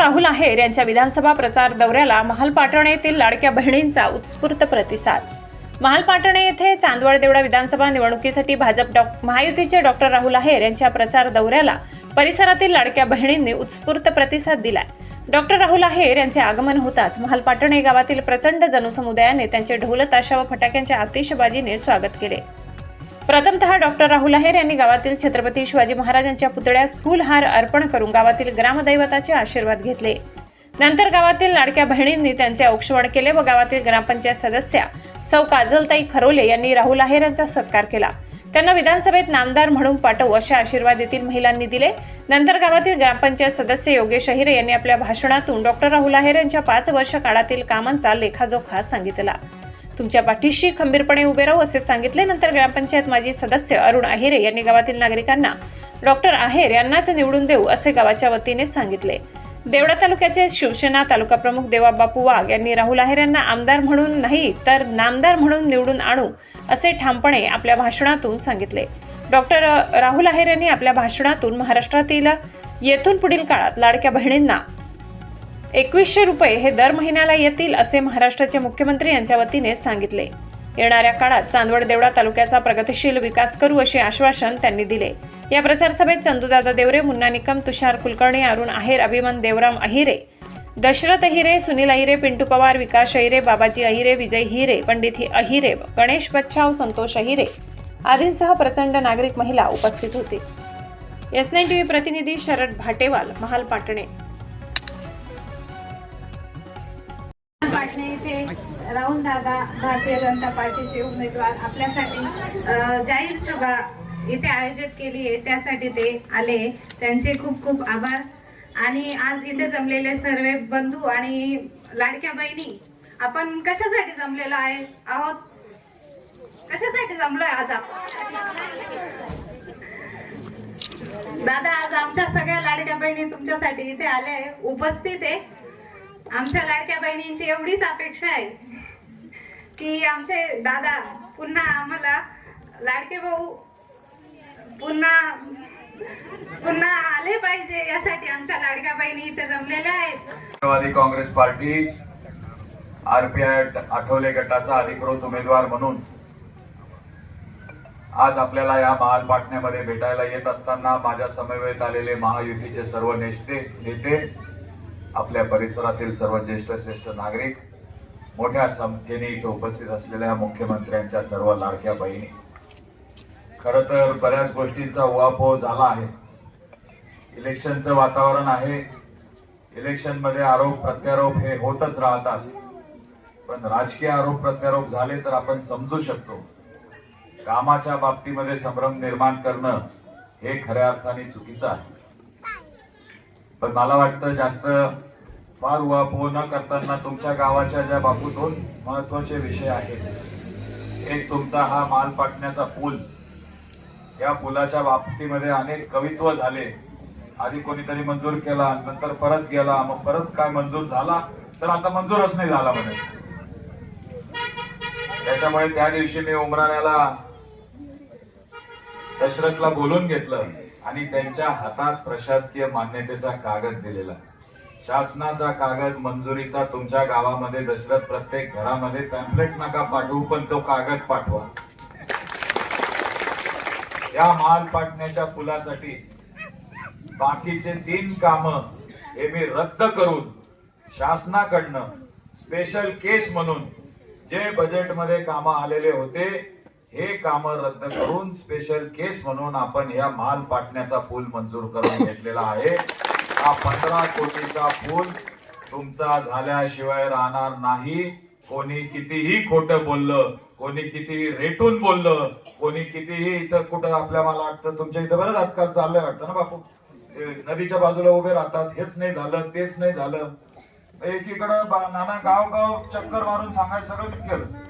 राहुल आहेर यांच्या विधानसभा प्रचार दौऱ्याला महालपाटणे येथील लाडक्या बहिणींचा उत्स्फूर्त प्रतिसाद. महालपाटणे येथे चांदवडदेवडा विधानसभा निवडणुकीसाठी भाजप डॉ महायुतीचे डॉक्टर राहुल आहेर यांच्या प्रचार दौऱ्याला परिसरातील लाडक्या बहिणींनी उत्स्फूर्त प्रतिसाद दिलाय. डॉक्टर राहुल आहेर यांचे आगमन होताच महालपाटणे गावातील प्रचंड जनसमुदायाने त्यांचे ढोल ताशा व फटाक्यांच्या आतिषबाजीने स्वागत केले. प्रथमतः डॉक्टर राहुल आहेर यांनी गावातील छत्रपती शिवाजी महाराजांच्या पुतळ्यास फुलहार अर्पण करून गावातील ग्रामदैवताचे आशीर्वाद घेतले. नंतर गावातील लाडक्या बहिणींनी त्यांचे औक्षवण केले व गावातील ग्रामपंचायत सदस्या सौ काजलताई खरोले यांनी राहुल आहेर यांचा सत्कार केला. त्यांना विधानसभेत नामदार म्हणून पाठवू असे आशीर्वाद येथील महिलांनी दिले. नंतर गावातील ग्रामपंचायत सदस्य योगेश अहिरे यांनी आपल्या भाषणातून डॉक्टर राहुल आहेर यांच्या पाच वर्ष काळातील कामांचा लेखाजोखा सांगितला. तुमच्या पाठीशी खंबीरपणे उभे राहू असे सांगितले. नंतर ग्रामपंचायत माजी सदस्य अरुण अहिरे यांनी गावातील नागरिकांना डॉक्टर आहेर यांनाच निवडून देऊ असे गावाच्या वतीने सांगितले. देवळा तालुक्याचे शिवसेना तालुका प्रमुख देवाबापू वाघ यांनी राहुल आहेर यांना आमदार म्हणून नाही तर नामदार म्हणून निवडून आणू असे ठामपणे आपल्या भाषणातून सांगितले. डॉक्टर राहुल आहेर यांनी आपल्या भाषणातून महाराष्ट्रातील येथून पुढील काळात लाडक्या बहिणींना एकवीसशे रुपये हे दर महिन्याला येतील असे महाराष्ट्राचे मुख्यमंत्री यांच्या वतीने सांगितले. येणाऱ्या काळात चांदवड देवळा तालुक्याचा प्रगतिशील विकास करू असे आश्वासन त्यांनी दिले. या प्रचार सभेत चंदूदादा देवरे मुन्ना निकम तुषार कुलकर्णी अरुण आहेर अभिमन देवराम अहिरे दशरथ अहिरे सुनील अहिरे पिंटू पवार विकास अहिरे बाबाजी अहिरे विजय हिरे पंडित अहिरे गणेश बच्छाव संतोष अहिरे आदींसह प्रचंड नागरिक महिला उपस्थित होती. एस नाईन टीव्ही प्रतिनिधी शरद भाटेवाल महाल पाटणे. पाटणे येथे राहुल दादा भारतीय जनता पार्टीचे उमेदवार आपल्यासाठी जाहीर सभा इथे आयोजित केली आहे त्यासाठी ते आले त्यांचे खूप खूप आभार. आणि आज इथे जमलेले सर्व बंधू आणि लाडक्या बहिणी आपण कशासाठी जमलेलो आहे? आहोत. कशासाठी जमलोय आज आपण? दादा आज आमच्या सगळ्या लाडक्या बहिणी तुमच्यासाठी इथे आल्या आहे. उपस्थित आहे. आमच्या लाडक्या बहिणींची एवढीच अपेक्षा आहे की आमचे दादा पुन्हा आम्हाला लाडके भाऊ पुन्हा पुन्हा आले पाहिजे यासाठी आमच्या लाडक्या बहिणी इथे जमलेल्या आहेत. राष्ट्रवादी काँग्रेस पार्टी आरपीआय आठवले गटाचा अधिकृत उमेदवार म्हणून आज आपल्याला या महाल पाटण्यामध्ये भेटायला येत असताना माझ्या समवेत आलेले महायुतीचे सर्व नेते नेते आपल्या परिसरातील सर्व ज्येष्ठ श्रेष्ठ नागरिक मोठ्या संख्येने इथे उपस्थित असलेल्या मुख्यमंत्र्यांच्या सर्व लाडक्या बहिणी. खर तर बऱ्याच गोष्टींचा उहापोह झाला आहे. इलेक्शनचं वातावरण आहे. इलेक्शनमध्ये आरोप प्रत्यारोप हे होतच राहतात. पण राजकीय आरोप प्रत्यारोप झाले तर आपण समजू शकतो. कामाच्या बाबतीमध्ये संभ्रम निर्माण करणं हे खऱ्या अर्थाने चुकीचं आहे. पण मला वाटतं जास्त फार उहापोह न करताना तुमच्या गावाच्या ज्या बाबू दोन महत्त्वाचे विषय आहेत. एक तुमचा हा माल पाटण्याचा पूल. या पुलाच्या बाबतीमध्ये अनेक कवित्व झाले. आधी कोणीतरी मंजूर केला नंतर परत गेला मग परत काय मंजूर झाला तर आता मंजूरच नाही झाला म्हणे. त्याच्यामुळे त्या दिवशी मी उमराण्याला दशरथला बोलून घेतलं. आणि त्यांच्या हातात प्रशासकीय मान्यतेचा कागद दिलेला. शासनाचा कागद मंजुरीचा तुमच्या गावामध्ये दशरथ प्रत्येक घरामध्ये पॅम्पलेट नका पाठवू पण तो कागद पाठवा. या माल पाटण्याच्या पुलासाठी बाकीचे तीन काम हे मी रद्द करून शासनाकडनं स्पेशल केस म्हणून जे बजेटमध्ये कामं आलेले होते हे काम रद्द करून स्पेशल केस म्हणून आपण या माल पाटण्याचा पूल मंजूर करून घेतलेला आहे. हा पंधरा कोटीचा पूल तुमचा झाल्याशिवाय राहणार नाही. कोणी कितीही खोटं बोललं कोणी कितीही रेटून बोललं कोणी कितीही इथं कुठं आपल्या मला वाटतं तुमच्या इथं बरंच आजकाल चाललंय वाटतं ना बापू? नदीच्या बाजूला उभे राहतात हेच नाही झालं तेच नाही झालं. एकीकडं बा- नाना गाव गाव चक्कर मारून सांगायचं सगळं केलं.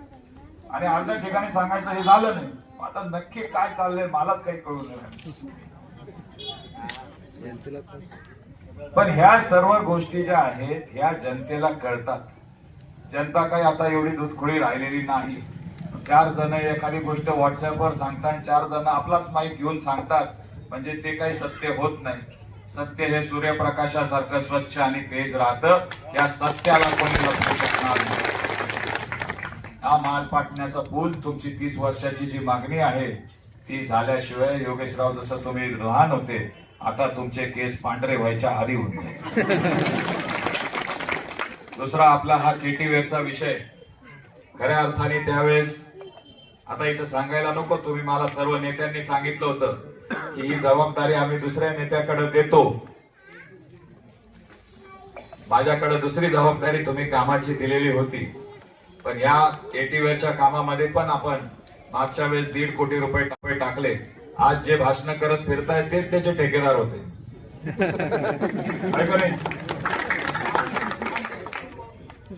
आणि अर्ध्या ठिकाणी सांगायचं हे झालं नाही. आता नक्की काय चाललंय मलाच काही कळू नये. पण ह्या सर्व गोष्टी ज्या आहेत ह्या जनतेला कळतात. जनता काही आता एवढी दुधखोळी राहिलेली नाही. चार जण एखादी गोष्ट व्हॉट्सअपवर सांगतात चार जण आपलाच माईक घेऊन सांगतात. म्हणजे ते काही सत्य होत नाही. सत्य हे सूर्यप्रकाशासारखं स्वच्छ आणि तेज राहतं. या सत्याला कोणी लपवू शकणार नाही. हा माल पाटण्याचा पूल तुमची तीस वर्षाची जी मागणी आहे ती झाल्याशिवाय योगेशराव जसं तुम्ही लहान होते आता तुमचे केस पांढरे व्हायच्या आधी होते दुसरा आपला हा केटीवेअरचा विषय. खऱ्या अर्थाने त्यावेळेस आता इथं सांगायला नको तुम्ही मला सर्व नेत्यांनी सांगितलं होतं की ही जबाबदारी आम्ही दुसऱ्या नेत्याकडे देतो. माझ्याकडे दुसरी जबाबदारी तुम्ही कामाची दिलेली होती. पण या केटीवेअरच्या कामामध्ये पण आपण मागच्या वेळेस दीड कोटी रुपये टाकले टाकले. आज जे भाषण करत फिरतायत तेच त्याचे ठेकेदार होते.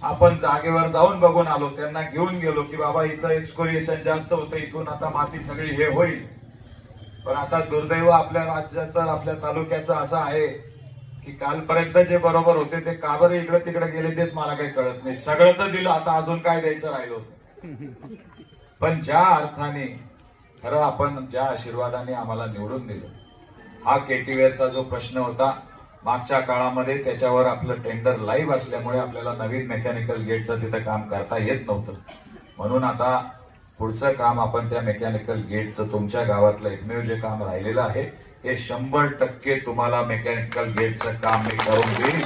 आपण जागेवर जाऊन बघून आलो त्यांना घेऊन गेलो की बाबा इथं एक्सकोरिएशन जास्त होतं इथून आता माती सगळी हे होईल. पण आता दुर्दैव आपल्या राज्याचं आपल्या तालुक्याचं असं आहे की कालपर्यंत जे बरोबर होते ते का बरं इकडे तिकडे गेले तेच मला काही कळत नाही. सगळं तर दिलं आता अजून काय द्यायचं राहिलं होतं? पण ज्या अर्थाने खरं आपण ज्या आशीर्वादाने आम्हाला निवडून दिलं हा केटीवेअरचा जो प्रश्न होता मागच्या काळामध्ये त्याच्यावर आपलं टेंडर लाईव्ह असल्यामुळे आपल्याला नवीन मेकॅनिकल गेटचं तिथं काम करता येत नव्हतं. म्हणून आता पुढचं काम आपण त्या मेकॅनिकल गेटचं तुमच्या गावातलं एकमेव जे काम राहिलेलं आहे हे शंभर टक्के तुम्हाला मेकॅनिकल गेटचं काम मी करून देईन.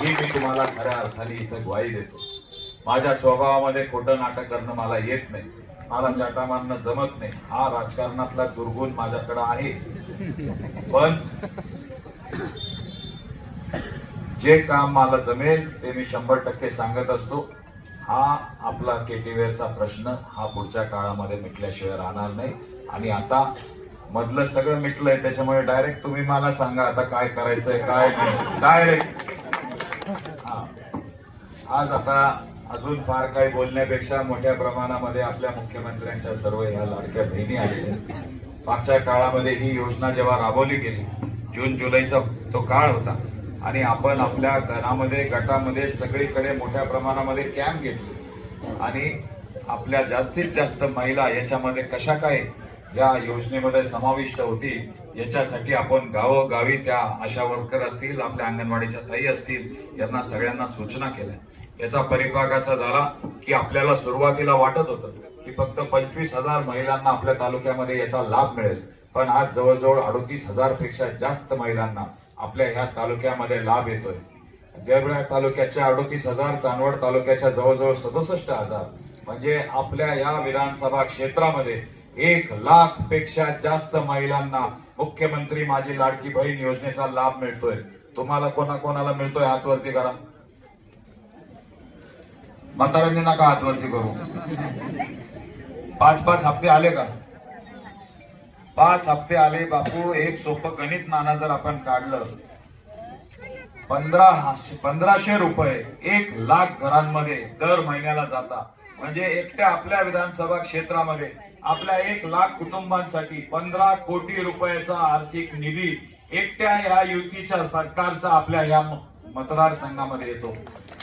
ही मी तुम्हाला खऱ्या अर्थाने इथं ग्वाही देतो. माझ्या स्वभावामध्ये खोटं नाटक करणं मला येत नाही. मला चाटा मारणं जमत नाही. हा राजकारणातला दुर्गुण माझ्याकडे आहे. पण जे काम मला जमेल ते मी शंभर टक्के सांगत असतो. हा आपला केटीवेअरचा प्रश्न हा पुढच्या काळामध्ये मिटल्याशिवाय राहणार नाही. आणि आता मधलं सगळं मिटलंय त्याच्यामुळे डायरेक्ट तुम्ही मला सांगा आता काय करायचंय काय नाही. डायरेक्ट हा. आज आता अजून फार काही बोलण्यापेक्षा मोठ्या प्रमाणामध्ये आपल्या मुख्यमंत्र्यांच्या सर्व ह्या लाडक्या बहिणी आलेल्या मागच्या काळामध्ये ही योजना जेव्हा राबवली गेली जून जुलैचा तो काळ होता. आणि आपण आपल्या घरामध्ये गटामध्ये सगळीकडे मोठ्या प्रमाणामध्ये कॅम्प घेतले. आणि आपल्या जास्तीत जास्त महिला याच्यामध्ये कशा काय या योजनेमध्ये समाविष्ट होती. याच्यासाठी आपण गावोगावी त्या आशा वर्कर असतील आपल्या अंगणवाडीच्या ताई असतील यांना सगळ्यांना सूचना केल्या. याचा परिपाक असा झाला की आपल्याला सुरुवातीला वाटत होतं की फक्त पंचवीस हजार महिलांना आपल्या तालुक्यामध्ये याचा लाभ मिळेल. पण आज जवळजवळ अडोतीस हजारपेक्षा जास्त महिलांना आपल्या ह्या तालुक्यामध्ये लाभ येतोय. देवळा तालुक्याच्या अडोतीस हजार चांदवड तालुक्याच्या जवळजवळ सदुसष्ट हजार म्हणजे आपल्या या विधानसभा क्षेत्रामध्ये एक लाखपेक्षा जास्त महिलांना मुख्यमंत्री माझी लाडकी बहीण योजनेचा लाभ मिळतोय. तुम्हाला कोणा कोणाला मिळतोय हातवरती करा. म्हाताऱ्यांनी नका हातवरती करू. पाच पाच हप्ते आले का? पाच हप्ते आले बापू एक सोपं गणित नाना जर आपण काढलं. पंधरा पंधराशे रुपये एक लाख घरांमध्ये दर महिन्याला जाता म्हणजे एकट्या आपल्या विधानसभा क्षेत्रामध्ये आपल्या एक लाख कुटुंबांसाठी पंधरा कोटी रुपयाचा आर्थिक निधी एकट्या या युतीच्या सरकारचा आपल्या या मतदारसंघामध्ये येतो.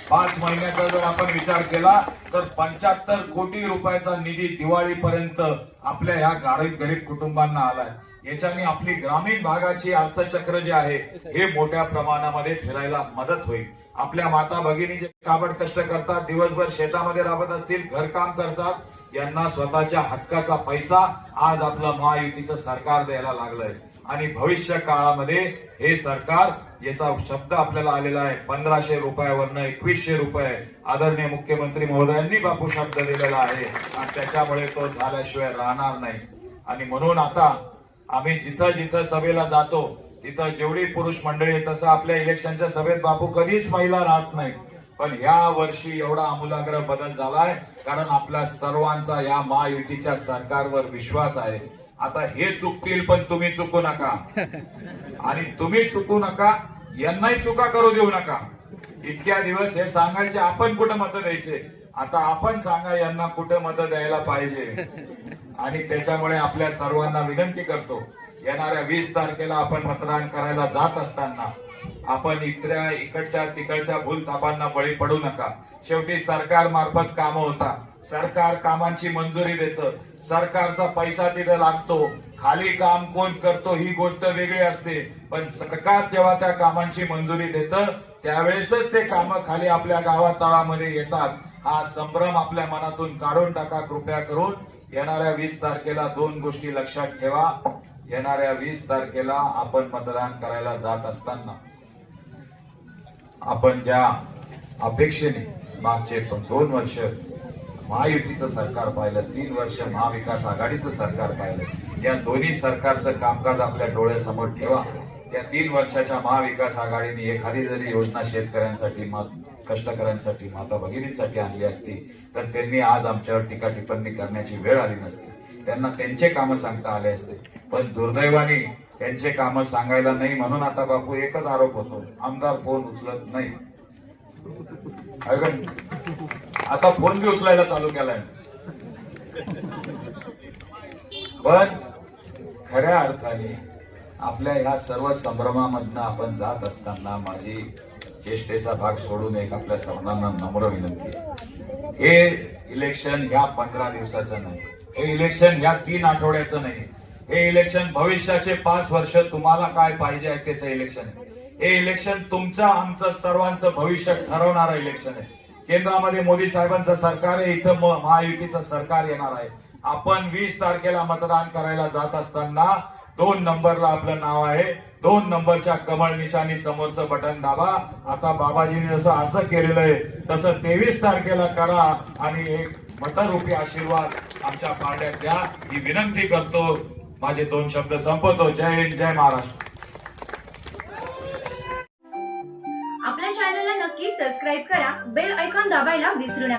पाच महिन्याचा जर आपण विचार केला तर पंच्याहत्तर कोटी रुपयाचा निधी दिवाळीपर्यंत आपल्या ह्या गरीब गरीब कुटुंबांना आलाय. याच्याने आपली ग्रामीण भागाची अर्थचक्र जे आहे हे मोठ्या प्रमाणामध्ये फिरायला मदत होईल. आपल्या माता भगिनी जे काबड कष्ट करतात दिवसभर शेतामध्ये राबत असतील घरकाम करतात यांना स्वतःच्या हक्काचा पैसा आज आपलं महायुतीचं सरकार द्यायला लागलंय. आणि भविष्य काळामध्ये हे सरकार याचा शब्द आपल्याला आलेला आहे पंधराशे रुपयावरनं एकवीसशे रुपये आदरणीय मुख्यमंत्री महोदयांनी बापू शब्द दिलेला आहे. आणि त्याच्यामुळे तो झाल्याशिवाय राहणार नाही. आणि म्हणून आता आम्ही जिथं जिथं सभेला जातो तिथं जेवढी पुरुष मंडळी आहे तसं आपल्या इलेक्शनच्या सभेत बापू कधीच महिला राहत नाही पण या वर्षी एवढा आमूलाग्र बदल झालाय कारण आपल्या सर्वांचा या महायुतीच्या सरकारवर विश्वास आहे. आता हे चुकतील पण तुम्ही चुकू नका. आणि तुम्ही चुकू नका यांनाही चुका करू देऊ नका. इतक्या दिवस हे सांगायचे आपण कुठं मतं द्यायचे? आता आपण सांगा यांना कुठं मतं द्यायला पाहिजे? आणि त्याच्यामुळे आपल्या सर्वांना विनंती करतो येणाऱ्या वीस तारखेला आपण मतदान करायला जात असताना आपण इकड्या इकडच्या तिकडच्या भूलथापांना बळी पडू नका. शेवटी सरकार मार्फत कामं होता. सरकार कामांची मंजुरी देतं. सरकारचा पैसा तिथे लागतो. खाली काम कोण करतो ही गोष्ट वेगळी असते. पण सरकार जेव्हा त्या कामांची मंजुरी देतं त्यावेळेसच ते काम खाली आपल्या गावातळामध्ये येतात. हा संभ्रम आपल्या मनातून काढून टाका कृपया करून. येणाऱ्या वीस तारखेला दोन गोष्टी लक्षात ठेवा. येणाऱ्या वीस तारखेला आपण मतदान करायला जात असताना आपण ज्या अपेक्षेने मागचे दोन वर्ष महायुतीचं सरकार पाहिलं तीन वर्ष महाविकास आघाडीचं सरकार पाहिलं या दोन्ही सरकारचं कामकाज आपल्या डोळ्यासमोर ठेवा. त्या तीन वर्षाच्या महाविकास आघाडीने एखादी जरी योजना शेतकऱ्यांसाठी मत कष्टकऱ्यांसाठी माता भगिनींसाठी आणली असती तर त्यांनी आज आमच्यावर टीका टिप्पणी करण्याची वेळ आली नसती. त्यांना त्यांचे कामं सांगता आले असते. पण दुर्दैवाने त्यांचे कामं सांगायला नाही म्हणून आता बापू एकच आरोप होतो. आमदार फोन उचलत नाही. आता फोन बी उचलायला चालू केलाय. पण खऱ्या अर्थाने आपल्या ह्या सर्व संभ्रमामधनं आपण जात असताना माझी चेष्टेचा भाग सोडून एक आपल्या सर्वांना नम्र विनंती आहे. हे इलेक्शन ह्या पंधरा दिवसाचं नाही. हे इलेक्शन ह्या तीन आठवड्याचं नाही. हे इलेक्शन भविष्याचे पाच वर्ष तुम्हाला काय पाहिजे आहे त्याचं इलेक्शन आहे. हे इलेक्शन तुमचं आमचं सर्वांचं भविष्य ठरवणारं इलेक्शन आहे. केंद्रामध्ये मोदी साहेबांचं सरकार आहे इथं महायुतीचं सरकार येणार आहे. आपण वीस तारखेला मतदान करायला जात असताना दोन नंबरला आपलं नाव आहे. दोन नंबरच्या कमळ निशाणी समोरचं बटन दाबा. आता बाबाजीने जसं असं केलेलं आहे तसं तेवीस तारखेला करा आणि एक मतरूपी आशीर्वाद आमच्या पारड्यात द्या. ही विनंती करतो माझे दोन शब्द संपवतो. जय हिंद जय महाराष्ट्र. आपल्या चॅनलला नक्की सबस्क्राईब करा. बेल ऐकॉन दाबायला विसरू नका.